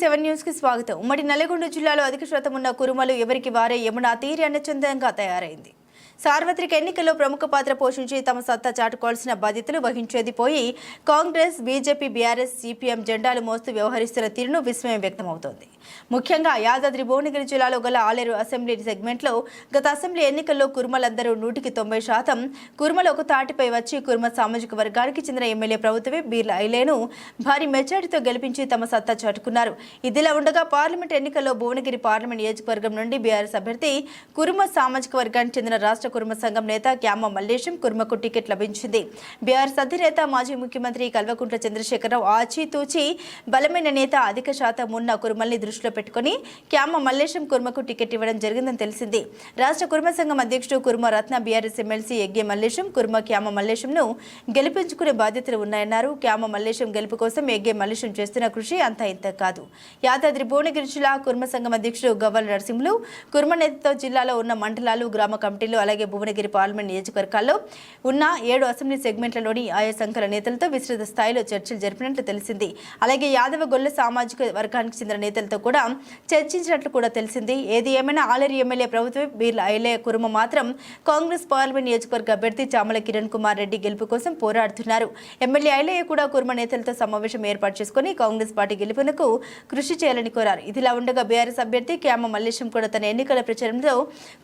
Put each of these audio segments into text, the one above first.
Seven న్యూస్కి స్వాగతం. ఉమ్మడి నల్గొండ జిల్లాలో అధిక శాతం ఉన్న కురుమలు ఎవరికి వారే యమున తీరి అన్నచందంగా తయారైంది. సార్వత్రిక ఎన్నికల్లో ప్రముఖ పాత్ర పోషించి తమ సత్తా చాటుకోవాల్సిన బాధ్యతలు వహించేది పోయి కాంగ్రెస్ బీజేపీ బీఆర్ఎస్ సిపిఎం జెండాలు మోస్తూ వ్యవహరిస్తున్న తీరును విస్మయం వ్యక్తమవుతోంది. ముఖ్యంగా యాదాద్రి భువనగిరి జిల్లాలో గల ఆలేరు అసెంబ్లీ సెగ్మెంట్లో గత అసెంబ్లీ ఎన్నికల్లో కుర్మలందరూ నూటికి తొంభై శాతం కుర్మలు ఒక తాటిపై వచ్చి కుర్మ సామాజిక వర్గానికి చెందిన ఎమ్మెల్యే ప్రభుత్వమే బీర్ల ఐలేను భారీ మెజార్టీతో గెలిపించి తమ సత్తా చాటుకున్నారు. ఇదిలా ఉండగా పార్లమెంట్ ఎన్నికల్లో భువనగిరి పార్లమెంట్ నియోజకవర్గం నుండి బీఆర్ఎస్ అభ్యర్థి కుర్మ సామాజిక వర్గానికి చెందిన రాష్ట్ర కుర్మ సంఘం నేత క్యామ మల్లేశం కుర్మకు టికెట్ లభించింది. బీఆర్ఎస్ అధినేత మాజీ ముఖ్యమంత్రి కల్వకుంట్ల చంద్రశేఖరరావు ఆచితూచి బలమైన నేత అధిక శాతం ఉన్న కుర్మల్ని దృష్టిలో పెట్టుకుని క్యామ మల్లేశం కుర్మకు టికెట్ ఇవ్వడం జరిగిందని తెలిసింది. రాష్ట్ర కుర్మ సంఘం అధ్యక్షుడు కుర్మ రత్న బీఆర్ఎస్ ఎమ్మెల్సీ ఎగ్గే మల్లేశం కుర్మ క్యామ మల్లేశంను గెలిపించుకునే బాధ్యతలు ఉన్నాయన్నారు. క్యామ మల్లేశం గెలుపు కోసం ఎగ్గే మల్లేశం చేస్తున్న కృషి అంతా ఇంత కాదు. యాదాద్రి భువనగిరి జిల్లా కుర్మ సంఘం అధ్యక్షుడు గవ్వల నరసింహులు కుర్మ నేతతో జిల్లాలో ఉన్న మండలాలు గ్రామ కమిటీలు అలాగే భువనగిరి పార్లమెంట్ నియోజకవర్గాల్లో ఉన్న ఏడు అసెంబ్లీ సెగ్మెంట్లలోని ఆయా సంఘాల నేతలతో విస్తృత స్థాయిలో చర్చలు జరిపినట్లు తెలిసింది. అలాగే యాదవ గొల్ల సామాజిక వర్గానికి చెందిన నేతలతో కూడా చర్చించినట్లు కూడా తెలిసింది. ఏది ఏమైనా ఆలేరు ఎమ్మెల్యే ప్రభుత్వం వీళ్ళ ఐలే కురుమ మాత్రం కాంగ్రెస్ పార్లమెంట్ నియోజకవర్గ అభ్యర్థి చామల కిరణ్ కుమార్ రెడ్డి గెలుపు కోసం పోరాడుతున్నారు. ఎమ్మెల్యే ఐలయ్య కూడా కుర్మ నేతలతో సమావేశం ఏర్పాటు చేసుకుని కాంగ్రెస్ పార్టీ గెలుపునకు కృషి చేయాలని కోరారు. ఇదిలా ఉండగా బీఆర్ఎస్ అభ్యర్థి క్యామ మల్లేశం కూడా తన ఎన్నికల ప్రచారంలో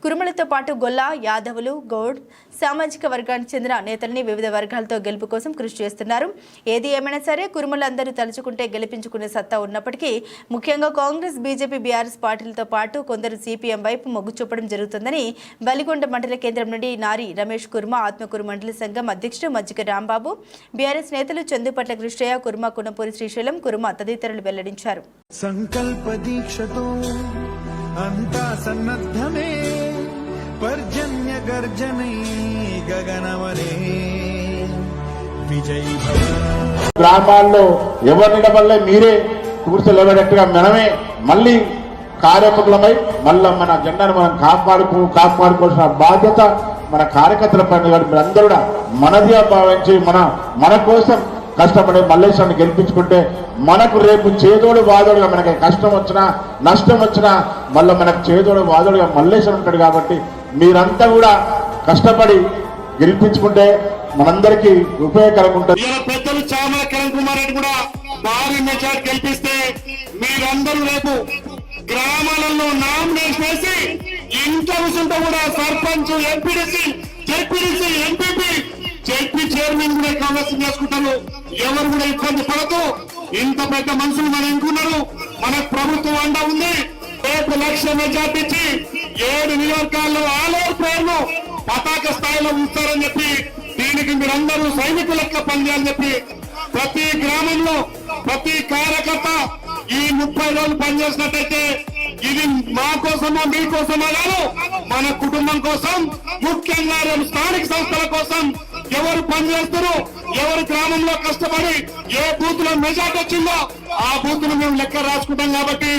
కురుమలతో పాటు గొల్ల యాదవులు గౌడ్ సామాజిక వర్గానికి చెందిన నేతల్ని వివిధ వర్గాలతో గెలుపు కోసం కృషి చేస్తున్నారు. ఏది ఏమైనా సరే కురుమలందరూ తలుచుకుంటే గెలిపించుకునే సత్తా ఉన్నప్పటికీ ముఖ్యంగా కాంగ్రెస్ బీజేపీ బీఆర్ఎస్ పార్టీలతో పాటు కొందరు సిపిఎం వైపు మొగ్గు చూపడం జరుగుతుందని బలిగొండ మండల కేంద్రం నుండి నారి రమేష్ కుర్మ ఆత్మకూరు మండల సంఘం అధ్యక్షుడు మజ్జిగ రాంబాబు బీఆర్ఎస్ నేతలు చందుపట్ల కృష్ణయ్య కుర్మ కునపూరి శ్రీశైలం కుర్మ తదితరులు వెల్లడించారు. సంకల్ప దీక్షతో అంతా సన్నద్ధమే గర్జనై గ్రామాల్లో ఎవరిని వల్లే మీరే. కూర్చోలేబడేట్టుగా మనమే మళ్ళీ కార్యముఖులమై మళ్ళీ మన జెండాను మనం కాపాడుకు కాపాడుకోవాల్సిన బాధ్యత మన కార్యకర్తల పైన కాబట్టి మీరందరూ కూడా మనదిగా భావించి మన మన కోసం కష్టపడి మల్లేశ్వరాన్ని గెలిపించుకుంటే మనకు రేపు చేదోడు వాదోడుగా మనకి కష్టం వచ్చినా నష్టం వచ్చినా మళ్ళీ మనకు చేదోడు వాదోడుగా మల్లేశ్వరం ఉంటాడు కాబట్టి మీరంతా కూడా కష్టపడి గెలిపించుకుంటే మనందరికీ ఉపయోగకరంగా ఉంటుంది. పెద్దలు చామల కిరణ్ కుమార్ రెడ్డి కూడా భారీ మెజార్టీ గెలిపిస్తే మీరందరూ రేపు గ్రామాలలో నామినేషన్ వేసి ఇంత విషయంతో కూడా sarpanch MPTC ZPTC MPP ZP chairman కూడా కాంగ్రెస్ చేసుకుంటారు. ఎవరు కూడా ఇబ్బంది పడదు ఇంత పెద్ద మనుషులు మనం ఎన్నుకున్నారు మన ప్రభుత్వం అండ ఉంది. రేపు లక్ష మెజార్టీ ఏడు నియోజకాల్లో ఆలేరు పేర్లు పతాక స్థాయిలో ఉంచారని చెప్పి దీనికి మీరందరూ సైనికుల లెక్క పనిచేయాలని చెప్పి ప్రతి గ్రామంలో ప్రతి కార్యకర్త ఈ ముప్పై రోజులు పనిచేసినట్టయితే ఇది మా కోసమా మీ కాదు మన కుటుంబం కోసం ముఖ్యంగా స్థానిక సంస్థల కోసం ఎవరు పనిచేస్తారు ఎవరు గ్రామంలో కష్టపడి ఏ బూత్లో మెజార్టీ వచ్చిందో ఆ బూత్ మేము లెక్క రాసుకుంటాం కాబట్టి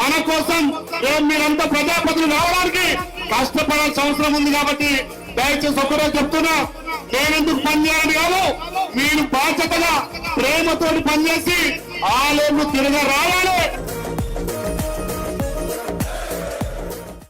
మన కోసం రేపు మీరంతా ప్రజాపతులు రావడానికి కష్టపడాల్సిన అవసరం ఉంది కాబట్టి దయచేసి ఒకరోజు చెప్తున్నా నేనెందుకు పనిచేయాలని కాదు మీరు బాధ్యతగా ప్రేమతోటి పనిచేసి ఆలేరు తిరగ రావాలి